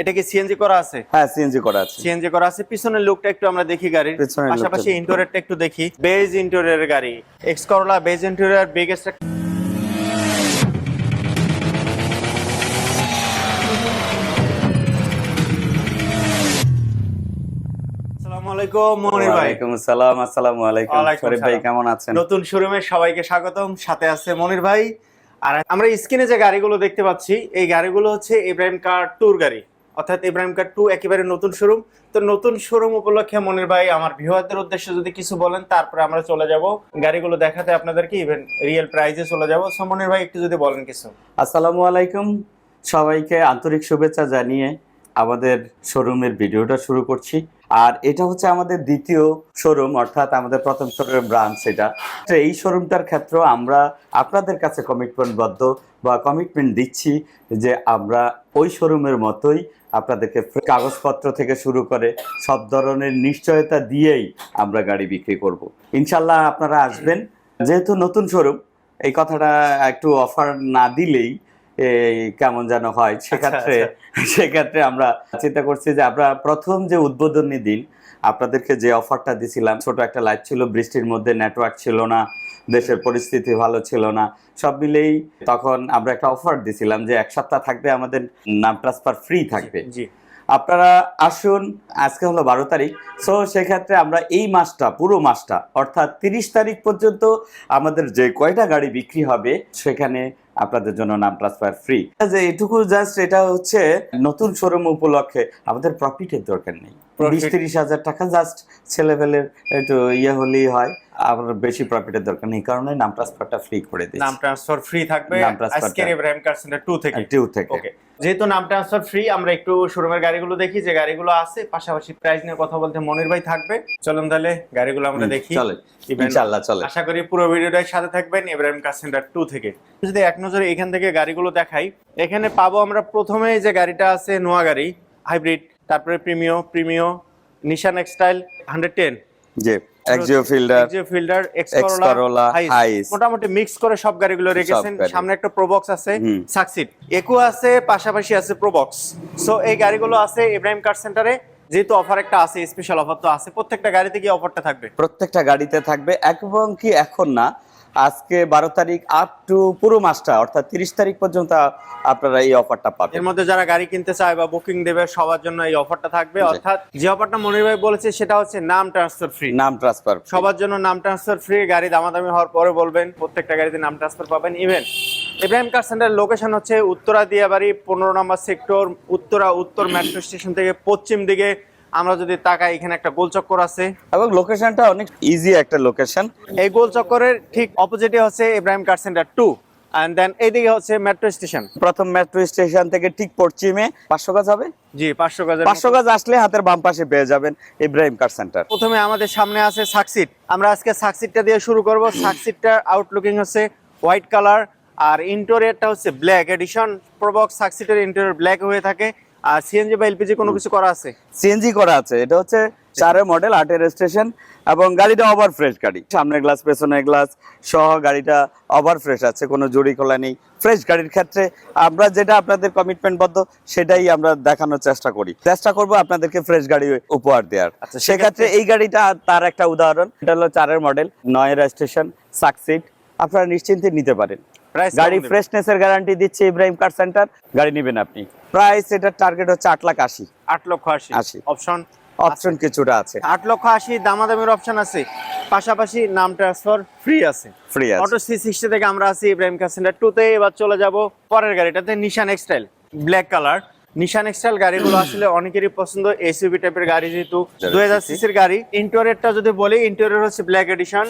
এটা কি সিএনজি করা আছে? হ্যাঁ সিএনজি করা আছে। সিএনজি করা আছে। পিছনের লুকটা একটু আমরা দেখি গাড়ির। পাশাপাশি। ইন্টেরিয়রটা একটু দেখি। বেজ ইন্টেরিয়রের গাড়ি। X Corolla beige interior biggest আসসালামু আলাইকুম মনির ভাই। আসসালাম আসসালামু আলাইকুম। ওয়ালাইকুম ভাই কেমন আছেন? নতুন শোরুমে সবাইকে স্বাগতম। সাথে আছে মনির ভাই। আর আমরা স্ক্রিনে যে গাড়িগুলো দেখতে পাচ্ছি এই গাড়িগুলো হচ্ছে ইব্রাহিম কার ট্যুর গাড়ি। অর্থাৎ ইব্রাহিম কার টু একেবারে নতুন শোরুম তো নতুন শোরুম উপলক্ষে মনির ভাই, আমার ভিউয়ারদের উদ্দেশ্যে যদি কিছু বলেন, তারপরে আমরা চলে যাব। গাড়িগুলো দেখাতে আপনাদেরকে ইভেন রিয়েল প্রাইজে চলে যাব। সো মনির ভাই, একটু যদি বলেন কিছু। আসসালামু আলাইকুম। সবাইকে আন্তরিক শুভেচ্ছা জানিয়ে আমাদের শোরুমের ভিডিওটা শুরু করছি। আর এটা হচ্ছে আমাদের দ্বিতীয় শোরুম অর্থাৎ আমাদের প্রথম শোরুমের ব্রাঞ্চ এটা এই শোরুমটার ক্ষেত্রে আমরা আপনাদের কাছে কমিটমেন্টবদ্ধ বা কমিটমেন্ট দিচ্ছি যে আমরা ওই শোরুমের মতোই আপনাদেরকে কাগজপত্র থেকে শুরু করে সব ধরনের নিশ্চয়তা দিয়েই আমরা গাড়ি বিক্রি করব। ইনশাল্লাহ আপনারা আসবেন। যেহেতু নতুন শোরুম, এই কথাটা একটু অফার না দিলেই এই কেমন যেন হয়। সেক্ষেত্রে সেক্ষেত্রে আমরা চিন্তা করছি যে আমরা প্রথম যে উদ্বোধনী দিন আপনাদেরকে যে অফারটা দিছিলাম ছোট একটা লাইট ছিল বৃষ্টির মধ্যে নেটওয়ার্ক ছিল না দেশের পরিস্থিতি ভালো ছিল না সব মিলেই তখন আমরা একটা অফার দিছিলাম যে এক সপ্তাহ থাকবে আমাদের নাম ট্রান্সফার ফ্রি থাকবে। জি আপনারা আসুন আজকে হলো বারো তারিখ সো সেক্ষেত্রে আমরা এই মাসটা পুরো মাসটা অর্থাৎ তিরিশ তারিখ পর্যন্ত আমাদের যে কয়টা গাড়ি বিক্রি হবে সেখানে আপনাদের জন্য নাম ট্রান্সফার ফ্রি যে এটুকু জাস্ট এটা হচ্ছে নতুন শোরুম উপলক্ষে আমাদের প্রফিটের দরকার নেই। বিশ তিরিশ হাজার টাকা জাস্ট ছেলেবেলের একটু ইয়ে হলেই হয়। আমার বেশি প্রফিটের দরকার নেই কারণে নাম ট্রান্সফারটা ফ্রি করে নাম ট্রান্সফার ফ্রি থাকবে। আজকের ইব্রাহিম কার সেন্টার টু থেকে। টিউ থেকে। ওকে যেহেতু নাম ট্রান্সফার ফ্রি আমরা একটু শোরুমের গাড়িগুলো দেখি যে গাড়িগুলো আছে পাশাপাশি প্রাইস নিয়ে কথা বলতে মনির ভাই থাকবে। চলুন তাহলে গাড়িগুলো আমরা দেখি। চলে। ইনশাল্লাহ চলে। আশা করি পুরো ভিডিওটাই সাথে থাকবেন ইব্রাহিম কার সেন্টার টু থেকে। যদি এক নজরে এখান থেকে গাড়িগুলো দেখাই এখানে পাবো আমরা প্রথমে যে গাড়িটা আছে নোয়া গাড়ি হাইব্রিড তারপরে Premio Premio Nissan X Trail hundred ten যে Axio Fielder Fielder Ex Corolla, মোটামুটি মিক্স করে সব গাড়িগুলো রেখেছেন। সামনে একটা প্রোবক্স আছে সাকসিড একু আছে পাশাপাশি আছে প্রোবক্স সো এই গাড়িগুলো আছে ইব্রাহিম কার সেন্টারে যেহেতু অফার একটা আছে স্পেশাল অফার তো আছে প্রত্যেকটা গাড়িতে কি অফারটা থাকবে। প্রত্যেকটা গাড়িতে থাকবে এবং কি এখন না আজকে বারো তারিখ আপ টু পুরো মাসটা অর্থাৎ তিরিশ তারিখ পর্যন্ত আপনারা এই অফারটা পাবেন। এর মধ্যে যারা গাড়ি কিনতে চায় বা বুকিং দেবে সবার জন্য এই অফারটা থাকবে। অর্থাৎ যে অফারটা মনির ভাই বলেছে সেটা হচ্ছে নাম ট্রান্সফার ফ্রি নাম ট্রান্সফার সবার জন্য নাম ট্রান্সফার ফ্রি গাড়ি দামাদামি হওয়ার পরে বলবেন প্রত্যেকটা গাড়িতে নাম ট্রান্সফার পাবেন। Even Ibrahim car centre location হচ্ছে উত্তরা দিয়াবাড়ি পনেরো নম্বর সেক্টর উত্তরা উত্তর মেট্রো স্টেশন থেকে পশ্চিম দিকে। আমরা যদি তাকাই এখানে একটা গোল চক্কর আছে। এবং লোকেশনটা অনেক ইজি একটা লোকেশন এই গোল চক্করের ঠিক অপোজিটে হচ্ছে Ibrahim car centre two and then এইদিকে হচ্ছে মেট্রো স্টেশন প্রথম মেট্রো স্টেশন থেকে ঠিক পশ্চিমে পাঁচশো গাছ হবে? জি পাঁচশো গজের পাঁচশো গাছ আসলে হাতের বাম পাশে পেয়ে যাবেন ইব্রাহিম কার সেন্টার প্রথমে আমাদের সামনে আছে সাকসিট আমরা আজকে সাকসিটটা দিয়ে শুরু করব। সাকসিটটার আউটলুকিং হচ্ছে হোয়াইট কালার আর ইন্টেরিয়রটা হচ্ছে ব্ল্যাক এডিশন প্রবক্স সাকসিটের ইন্টেরিয়র ব্ল্যাক হয়ে থাকে। আর সিএনজি বা এলপিজি কোনো কিছু করা আছে? সিএনজি করা আছে। এটা হচ্ছে চারের মডেল আটের স্টেশন এবং গাড়িটা ওভার ফ্রেশ গাড়ি। সামনের গ্লাস পেছনের গ্লাস সহ গাড়িটা ওভার ফ্রেশ আছে কোনো জড়ি খোলা নেই। ফ্রেশ গাড়ির ক্ষেত্রে আমরা যেটা আপনাদের কমিটমেন্টবদ্ধ সেটাই আমরা দেখানোর চেষ্টা করি। চেষ্টা করব আপনাদেরকে ফ্রেশ গাড়ি উপহার দেওয়ার। আচ্ছা, সেক্ষেত্রে এই গাড়িটা তার একটা উদাহরণ। এটা হলো চারের মডেল নয়ের স্টেশন সাকসিড আপনারা নিশ্চিন্তে নিতে পারেন। গাড়ি ফ্রেশনেসের গ্যারান্টি দিচ্ছে ইব্রাহিম কার সেন্টার গাড়ি নেবেন আপনি? প্রাইস এটার টার্গেট হচ্ছে আট লাখ আশি। আট লক্ষ আশি। আশি। অপশন অপশন কিছুটা আছে। আট লক্ষ আশি দামাদামির অপশন আছে। পাশাপাশি নাম ট্রান্সফার ফ্রি আছে। ফ্রি আছে। অটো সি সিক্সটি থেকে আমরা আছি ইব্রাহিম কার সেন্টার টুতে এবার চলে যাব পরের গাড়িটাতে নিশান এক্সটাইল ব্ল্যাক কালার নিশান এক্সটাইল গাড়িগুলো আসলে অনেকেরই পছন্দ। এসইউভি টাইপের গাড়ি যেহেতু দুই হাজার সিসির গাড়ি। ইন্টেরিয়রটা যদি বলি ইন্টেরিয়র হচ্ছে black edition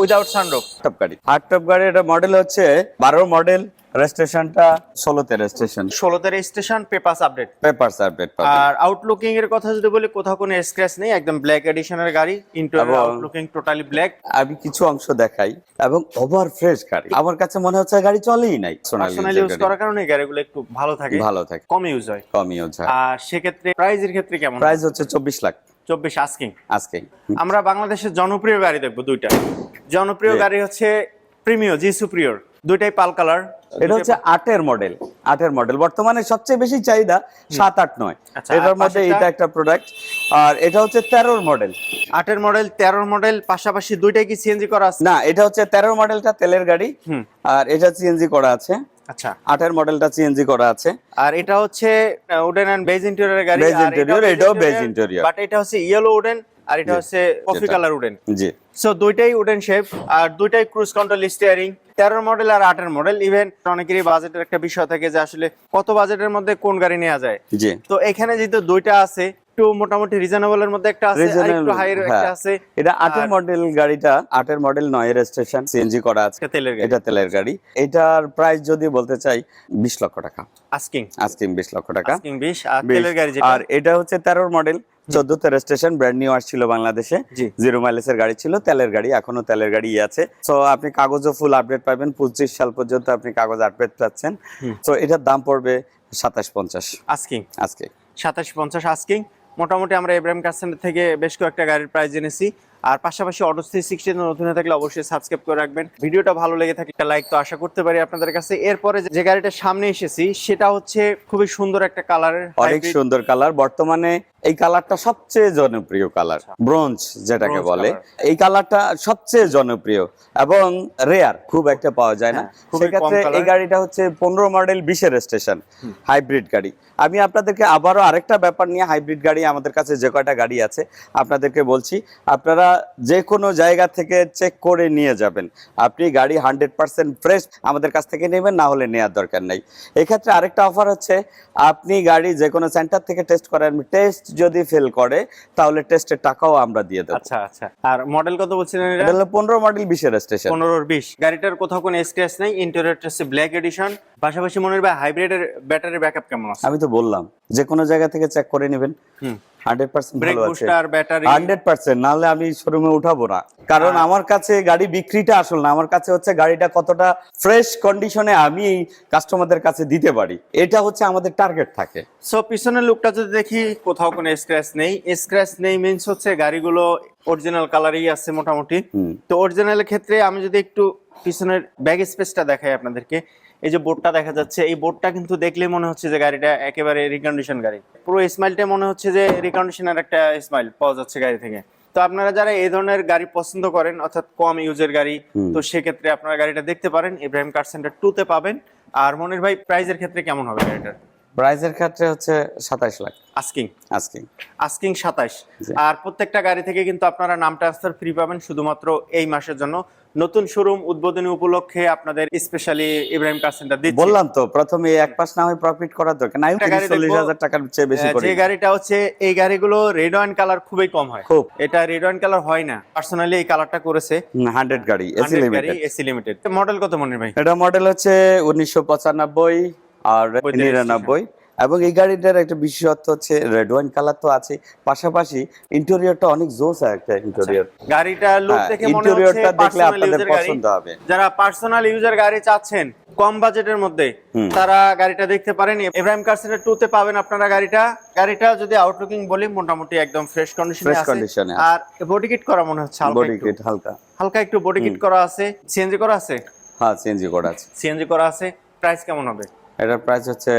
without sunroof top গাড়ি। হার্ড টপ গাড়ি এটা মডেল হচ্ছে বারো মডেল রেজিস্ট্রেশনটা ষোলোতে রেজিস্ট্রেশন ষোলোতে registration papers update paper update আর আউটলুকিং এর কথা যদি বলি কোথাও কোনো স্ক্র্যাচ নেই একদম ব্ল্যাক এডিশনের গাড়ি ইন্টেরিয়র আউটলুকিং টোটালি ব্ল্যাক আমি কিছু অংশ দেখাই এবং ওভার ফ্রেশ গাড়ি। আমার কাছে মনে হচ্ছে গাড়ি চলেই নাই পার্সোনাল ইউজ করার কারণে গাড়িগুলো একটু ভালো থাকে ভালো থাকে। কম ইউজ হয়। কমই হচ্ছে আর সেক্ষেত্রে প্রাইজের ক্ষেত্রে কেমন? প্রাইস হচ্ছে চব্বিশ লাখ। চব্বিশ আস্কিং আজকে আমরা বাংলাদেশের জনপ্রিয় গাড়ি দেখব দুইটা। জনপ্রিয় গাড়ি হচ্ছে প্রিমিও জি সুপ্রিয়র দুইটাই পাল কালার এটা হচ্ছে আটের মডেল আটের মডেল বর্তমানে সবচেয়ে বেশি চাহিদা সাত আট নয়। আচ্ছা, এটার মধ্যে এটা একটা প্রোডাক্ট আর এটা হচ্ছে তেরোর মডেল আটের মডেল তেরোর মডেল পাশাপাশি দুইটাই কি সিএনজি করা আছে? না এটা হচ্ছে তেরোর মডেলটা তেলের গাড়ি। আর এটা সিএনজি করা আছে। আচ্ছা। আটের মডেলটা সিএনজি করা আছে। আর এটা হচ্ছে উডেন এন্ড বেজ ইন্টেরিয়রের গাড়ি Beige interior, এটাও beige interior। বাট এটা হচ্ছে ইয়েলো উডেন আর এটা হচ্ছে কফি কালার উডেন জি। সো দুইটাই উডেন শেপ আর দুইটাই ক্রুজ কন্ট্রোল স্টিয়ারিং তেরোর মডেল আর আটের মডেল ইভেন অনেকেরই বাজেটের একটা বিষয় থাকে যে আসলে কত বাজেটের মধ্যে কোন গাড়ি নেওয়া যায়। তো এখানে যেহেতু দুইটা আছে একটু মোটামুটি রিজনেবল এর মধ্যে একটা আছে আর একটু হাইয়ের একটা হ্যাঁ। আছে। এটা আটের মডেল গাড়িটা আটের মডেল নয় স্টেশন সিএনজি করা আছে। তেলের গাড়ি। এটা তেলের গাড়ি। এটার প্রাইস যদি বলতে চাই বিশ লক্ষ টাকা। আস্কিং আজকে বিশ লক্ষ টাকা। আস্কিং 20 আর তেলের গাড়ি যেটা? আর এটা হচ্ছে তেরোর মডেল চোদ্দতে রেজিস্ট্রেশন ব্র্যান্ড নিউ আসছিল বাংলাদেশে। জিরো মাইলেজের গাড়ি ছিল তেলের গাড়ি এখনও তেলের গাড়ি আছে। তো আপনি কাগজও ফুল আপডেট পাবেন পঁচিশ সাল পর্যন্ত আপনি কাগজ আপডেট পাচ্ছেন। তো এটার দাম পড়বে সাতাশ পঞ্চাশ। আস্কিং আজকে সাতাশ পঞ্চাশ আস্কিং মোটামুটি আমরা এব্রাহিম কার সেন্টার থেকে বেশ কয়েকটা গাড়ির প্রাইস জেনেছি। আর পাশাপাশি অটো থ্রি সিক্সটি নতুন হয়ে থাকলে অবশ্যই সাবস্ক্রাইব করে রাখবেন। ভিডিওটা ভালো লেগে থাকলে একটা লাইক তো আশা করতে পারি আপনাদের কাছে। এরপরে যে গাড়িটা সামনে এসেছি সেটা হচ্ছে খুবই সুন্দর একটা কালারের অনেক সুন্দর কালার বর্তমানে এই কালারটা সবচেয়ে জনপ্রিয় কালার ব্রোঞ্জ যেটাকে বলে। এই কালারটা সবচেয়ে জনপ্রিয় এবং রেয়ার খুব একটা পাওয়া যায় না। হ্যাঁ, সেক্ষেত্রে এই গাড়িটা হচ্ছে পনেরো মডেল বিশের স্টেশন হাইব্রিড গাড়ি। আমি আপনাদেরকে আবারও আরেকটা ব্যাপার নিয়ে হাইব্রিড গাড়ি আমাদের কাছে যে কয়টা গাড়ি আছে আপনাদেরকে বলছি। আপনারা যে কোনো জায়গা থেকে চেক করে নিয়ে যাবেন। আপনি গাড়ি হান্ড্রেড পার্সেন্ট ফ্রেশ আমাদের কাছ থেকে নেবেন না হলে নেওয়ার দরকার নেই। এক্ষেত্রে আরেকটা অফার হচ্ছে আপনি গাড়ি যে কোনো সেন্টার থেকে টেস্ট করেন টেস্ট যদি ফেল করে তাহলে টেস্টের টাকাও আমরা দিয়ে দেবো। আচ্ছা আচ্ছা। আর মডেল কত বলছিলেন এটা? হলো পনেরো মডেল বিশের স্টেশন পনেরোর বিশ। গাড়িটার কোথাও কোনো স্ক্র্যাচ নেই ইন্টেরিয়রটা হচ্ছে ব্ল্যাক এডিশন পাশাপাশি মনে হয় হাইব্রিডের ব্যাটারি ব্যাকআপ কেমন আছে? আমি তো বললাম যে কোনো জায়গা থেকে চেক করে নেবেন। হুম। হান্ড্রেড পার্সেন্ট ভালো আছে। হান্ড্রেড পার্সেন্ট নাহলে আমি শোরুমে উঠাবো না। কারণ আমার কাছে গাড়ি বিক্রিটা আসল না আমার কাছে হচ্ছে গাড়িটা কতটা ফ্রেশ কন্ডিশনে আমি কাস্টমারদের কাছে দিতে পারি। এটা হচ্ছে আমাদের টার্গেট থাকে। সো পিছনের লুকটা যদি দেখি কোথাও কোনো স্ক্র্যাচ নেই। স্ক্র্যাচ নেই মিন্স হচ্ছে গাড়িগুলো অরিজিনাল কালারই আছে মোটামুটি। তো অরিজিনালের ক্ষেত্রে আমি যদি একটু পিছনের ব্যাগ স্পেসটা দেখাই আপনাদেরকে। এই যে বোর্ডটা দেখা যাচ্ছে এই বোর্ডটা কিন্তু দেখলে মনে হচ্ছে যে গাড়িটা একেবারে রিকন্ডিশন গাড়ি। পুরো স্মাইলটা মনে হচ্ছে যে রিকন্ডিশনের একটা স্মাইল পাওয়া যাচ্ছে গাড়ি থেকে। তো আপনারা যারা এই ধরনের গাড়ি পছন্দ করেন অর্থাৎ কম ইউজের গাড়ি তো সেক্ষেত্রে আপনারা গাড়িটা দেখতে পারেন। ইব্রাহিম কার সেন্টার টু তে পাবেন। আর মনির ভাই প্রাইজের ক্ষেত্রে কেমন হবে গাড়িটার? প্রাইসের ক্ষেত্রে হচ্ছে সাতাশ লাখ। আস্কিং আস্কিং আস্কিং সাতাশ জি। আর প্রত্যেকটা গাড়ি থেকে কিন্তু আপনারা নাম ট্রান্সফার ফ্রি পাবেন শুধুমাত্র এই মাসের জন্য। নতুন শোরুম উদ্বোধনী উপলক্ষে আপনাদের স্পেশালি ইব্রাহিম কার সেন্টার দিচ্ছে। বললাম তো প্রথমে এক পাশ না হয় প্রফিট করার দরকার। নাই একটা গাড়ি চল্লিশ দেখব, হাজার টাকার চেয়ে বেশি আহ, করে যে গাড়িটা হচ্ছে এই গাড়িগুলো রেড ওয়াইন কালার খুবই কম হয়। খুব। এটা রেড ওয়াইন কালার হয় না। পার্সোনালি এই কালারটা করেছে। হান্ড্রেড গাড়ি এসি 100 গাড়ি লিমিটেড এসি লিমিটেড মডেল কত মনির ভাই? এটা মডেল হচ্ছে উনিশশো পঁচানব্বই। আর নিরানব্বই। এবং এই গাড়িটার একটা বিশেষত্ব হচ্ছে রেড ওয়াইন কালার তো আছে। পাশাপাশি ইন্টেরিয়রটা অনেক জোস একটা ইন্টেরিয়র গাড়িটা লুক দেখে মনে হচ্ছে ইন্টেরিয়রটা দেখলে আপনাদের পছন্দ হবে। যারা পার্সোনাল ইউজার গাড়ি চাচ্ছেন কম বাজেটের মধ্যে তারা গাড়িটা দেখতে পারেন। ইব্রাহিম কার সেন্টার টু তে পাবেন আপনারা গাড়িটা। গাড়িটা যদি আউটলুকিং বলি মোটামুটি একদম ফ্রেশ কন্ডিশনে আছে। কন্ডিশনে আর বডি কিট করা মনে হচ্ছে হালকা বডি কিট হালকা। হালকা একটু বডি কিট করা আছে। সিএনজি করা আছে? হ্যাঁ সিএনজি করা আছে। সিএনজি করা আছে। প্রাইস কেমন হবে? এটার প্রাইস হচ্ছে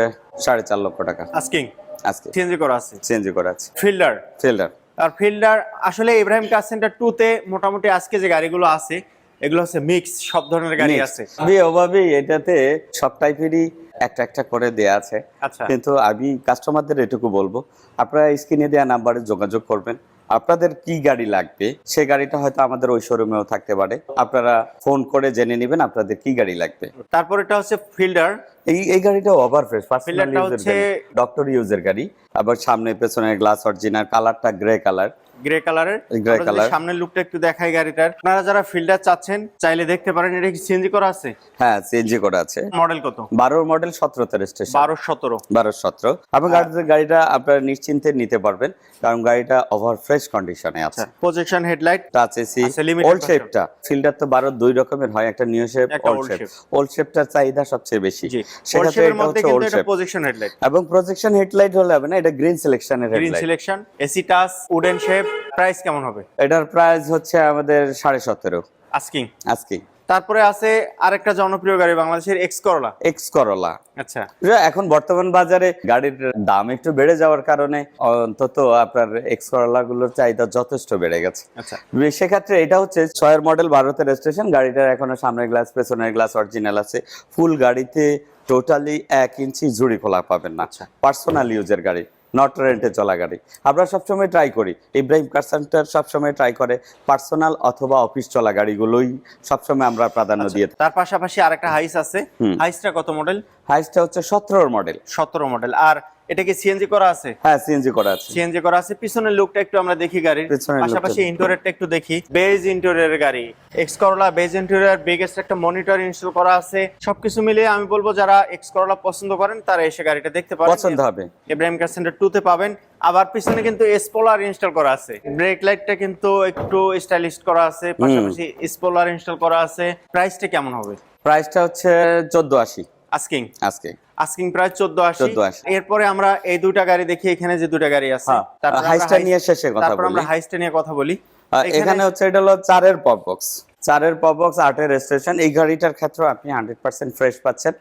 সাড়ে চার লক্ষ টাকা। আস্কিং আজকে সিএনজি করা আছে? সিএনজি করা আছে। ফিল্ডার ফিল্ডার আর ফিল্ডার আসলে ইব্রাহিম কার সেন্টার টু তে মোটামুটি আজকে যে গাড়িগুলো আছে এগুলো হচ্ছে মিক্স সব ধরনের গাড়ি আছে। আমি ওভাবে এটাতে সব টাইপেরই একটা একটা করে দেয়া আছে। আচ্ছা। কিন্তু আমি কাস্টমারদের এটুকু বলব আপনারা স্ক্রিনে দেওয়া নাম্বারে যোগাযোগ করবেন। আপনাদের কি গাড়ি লাগবে? সে গাড়িটা হয়তো আমাদের ওই শোরুমেও থাকতে পারে। আপনারা ফোন করে জেনে নেবেন আপনাদের কি গাড়ি লাগবে। তারপর এটা হচ্ছে ফিল্ডার। এই এই গাড়িটা ওভার ফ্রেশ ফিল্ডারটা হচ্ছে- গাড়ি ডক্টর ইউজের গাড়ি। আবার সামনে পেছনে গ্লাস অরিজিনাল কালারটা গ্রে কালার গ্রে কালারের। সামনের লুকটা একটু দেখাই গাড়িটার। আপনারা যারা ফিল্ডার চাচ্ছেন চাইলে দেখতে পারেন এটা কি সিএনজি করা আছে? হ্যাঁ সিএনজি করা আছে। মডেল কত? বারোর মডেল সতেরোতে স্টেশন বারো সতেরো। বারো সতেরো। এবং গাড়িটা আপনারা নিশ্চিন্তে নিতে পারবেন কারণ গাড়িটা ওভার ফ্রেশ কন্ডিশনে আছে। Projection headlight touch AC old শেপটা ফিল্ডার তো বারো দুই রকমের হয় একটা new shape old shape old শেপটার চাহিদা সবচেয়ে বেশি। জি। সেক্ষেত্রে এটা মধ্যে হচ্ছে ওল্ড শেপ প্রজেকশন হেডলাইট এবং প্রজেকশন হেডলাইট হলে হবে না এটা green সিলেকশনের green selection AC touch wooden shape price কেমন হবে? এটার প্রাইস হচ্ছে আমাদের সাড়ে সতেরো। আস্কিং। আজকে তারপরে আছে আরেকটা জনপ্রিয় গাড়ি বাংলাদেশের এক্স করলা এক্স করলা আচ্ছা। এখন বর্তমান বাজারে গাড়ির দাম একটু বেড়ে যাওয়ার কারণে অন্তত আপনার এক্স করলা গুলোর চাহিদা যথেষ্ট বেড়ে গেছে। আচ্ছা। সেক্ষেত্রে এটা হচ্ছে ছয়ের মডেল ভারতের রেজিস্ট্রেশন গাড়িটার এখনও সামনের গ্লাস পেছনের গ্লাস অরিজিনাল আছে। ফুল গাড়িতে টোটালি এক ইঞ্চি ঝুড়ি খোলা পাবেন না। আচ্ছা। পার্সোনাল ইউজের গাড়ি। নট রেন্টে চলা গাড়ি। আমরা সবসময় ট্রাই করি। ইব্রাহিম কার সেন্টার সবসময় ট্রাই করে। পার্সোনাল অথবা অফিস চলা গাড়িগুলোই সবসময় আমরা প্রাধান্য দিয়ে থাকি। তার পাশাপাশি আরেকটা হাইস আছে। হাইসটা কত মডেল হাইসটা হচ্ছে সতেরোর মডেল সতেরো মডেল আর এটা কি সিএনজি করা আছে? হ্যাঁ সিএনজি করা আছে। সিএনজি করা আছে। পিছনের লুকটা একটু আমরা দেখি গাড়ির। পাশাপাশি। ইন্টেরিয়রটা একটু দেখি। বেজ ইন্টেরিয়র গাড়ি। X Corolla beige interior biggest একটা মনিটর ইনস্টল করা আছে। সবকিছু মিলিয়ে আমি বলব যারা এক্স করলা পছন্দ করেন তারা এসে গাড়িটা দেখতে পারেন। পছন্দ হবে। ইব্রাহিম কার সেন্টার টু তে পাবেন। আবার পিছনে কিন্তু স্পলার ইনস্টল করা আছে। ব্রেক লাইটটা কিন্তু একটু স্টাইলিশ করা আছে। পাশাপাশি স্পলার ইনস্টল করা আছে। প্রাইসটা কেমন হবে? প্রাইসটা হচ্ছে চোদ্দ আশি। আস্কিং আজকে আস্কিং প্রাইস চোদ্দ আসি 1480 এরপরে আমরা এই দুইটা গাড়ি দেখি এখানে যে দুইটা গাড়ি আছে হ্যাঁ তারপর আমরা হাইসটা নিয়ে শেষে কথা তারপর আমরা বলি। নিয়ে কথা বলি। এখানে হচ্ছে এটা হলো চারের পপ বক্স চারের পপ বক্স আটের স্টেশন এই গাড়িটার ক্ষেত্রে আপনি হান্ড্রেড পার্সেন্ট ফ্রেশ পাচ্ছেন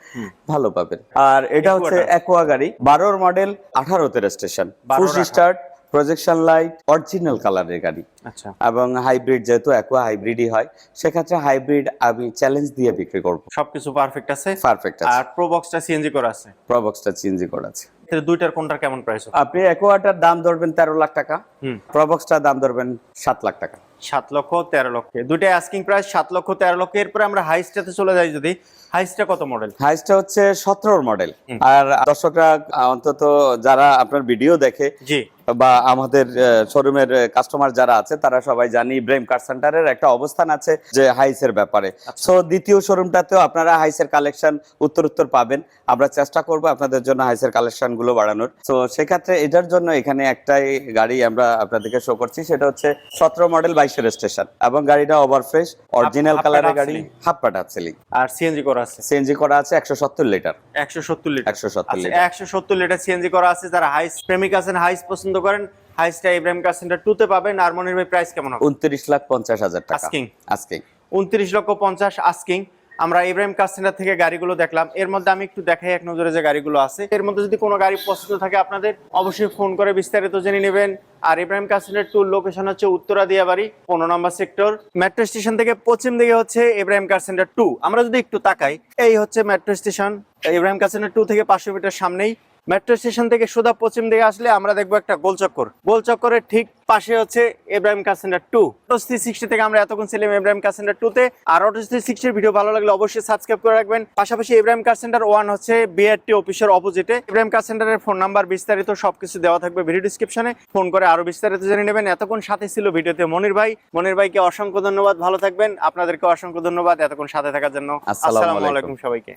ভালো পাবেন। আর এটা হচ্ছে। অ্যাকোয়া গাড়ি বারোর মডেল আঠারোতে registration 12 full start projection light original কালারের গাড়ি। আচ্ছা। এবং হাইব্রিড যেহেতু অ্যাকোয়া হাইব্রিডই হয় সেক্ষেত্রে হাইব্রিড আমি চ্যালেঞ্জ দিয়ে বিক্রি করব। সবকিছু পারফেক্ট আছে? পারফেক্ট আছে। আর প্রো বক্সটা সিএনজি করা আছে? প্রবক্সটা চেঞ্জ করা আছে। এর দুইটার কোনটার কেমন প্রাইস আপনি অ্যাকোয়াটার দাম ধরবেন তেরো লাখ টাকা হুম। প্রবক্সটার দাম ধরবেন সাত লাখ টাকা। সাত লক্ষ তেরো লক্ষ। দুইটা আস্কিং প্রাইস সাত লক্ষ তেরো লক্ষ। এরপরে আমরা হাইস্টাতে চলে যাই যদি। হাইস্টা কত মডেল হাইসটা হচ্ছে সতেরোর মডেল। আর দর্শকরা অন্তত যারা আপনার ভিডিও দেখে জি। বা আমাদের শোরুমের কাস্টমার যারা আছে তারা সবাই জানি ইব্রাহিম কার সেন্টারের একটা অবস্থান আছে যে হাইসের ব্যাপারে। আচ্ছা। সো দ্বিতীয় শোরুমটাতেও আপনারা হাইসের কালেকশন উত্তর উত্তর পাবেন। আমরা চেষ্টা করব আপনাদের জন্য হাইসের কালেকশনগুলো বাড়ানোর। তো সেক্ষেত্রে এটার জন্য এখানে একটাই গাড়ি আমরা আপনাদেরকে শো করছি সেটা হচ্ছে সতেরো মডেল বাইশের স্টেশন এবং গাড়িটা ওভার ফ্রেশ অরিজিনাল কালারের গাড়ি। হাফ পাট আপসেলিং আর সিএনজি করা আছে। সিএনজি করা আছে একশো সত্তর লিটার একশো সত্তর লিটার একশো সত্তর আচ্ছা লিটার একশো সত্তর লিটার সিএনজি করা আছে। যারা হাইস প্রেমিক আছেন হাইস পছন্দ করেন হাইসটা ইব্রাহিম কার সেন্টার টু তে পাবেন আর মনির ভাই প্রাইস কেমন হবে? উনত্রিশ লাখ পঞ্চাশ হাজার টাকা। Asking। আজকে উনত্রিশ লক্ষ পঞ্চাশ আস্কিং আমরা ইব্রাহিম কার সেন্টার থেকে গাড়িগুলো দেখলাম। এর মধ্যে আমি একটু দেখাই এক নজরে যে গাড়িগুলো আছে। এর মধ্যে যদি কোনো গাড়ি পছন্দ থাকে আপনাদের অবশ্যই ফোন করে বিস্তারিত জেনে নেবেন। আর ইব্রাহিম কার সেন্টার টুর লোকেশন হচ্ছে উত্তরা দিয়াবাড়ি পনেরো নম্বর সেক্টর মেট্রো স্টেশন থেকে পশ্চিম দিকে হচ্ছে ইব্রাহিম কার সেন্টার টু আমরা যদি একটু তাকাই এই হচ্ছে metro station Ibrahim car centre two থেকে পাঁচশো মিটার সামনেই। মেট্রো স্টেশন থেকে সোজা পশ্চিম দিকে আসলে আমরা দেখব একটা গোল চক্কর। গোল চক্করের ঠিক পাশে হচ্ছে ইব্রাহিম কার সেন্টার টু অটোস্তি সিক্সটি থেকে আমরা এতক্ষণ ছিলাম ইব্রাহিম কার সেন্টার টু তে। আর অটোস্তি সিক্সটির ভিডিও ভালো লাগলে অবশ্যই সাবস্ক্রাইব করে রাখবেন। পাশাপাশি ইব্রাহিম কার সেন্টার ওয়ান হচ্ছে বিআরটি অফিসের অপোজিটে ইব্রাহিম কার সেন্টারের ফোন নাম্বার বিস্তারিত সবকিছু দেওয়া থাকবে ভিডিও ডিসক্রিপশনে ফোন করে আরও বিস্তারিত জেনে নেবেন। এতক্ষণ সাথে ছিল ভিডিওতে মনির ভাই। মনির ভাইকে অসংখ্য ধন্যবাদ। ভালো থাকবেন। আপনাদেরকে অসংখ্য ধন্যবাদ এতক্ষণ সাথে থাকার জন্য। আসসালামু। আলাইকুম। সবাইকে।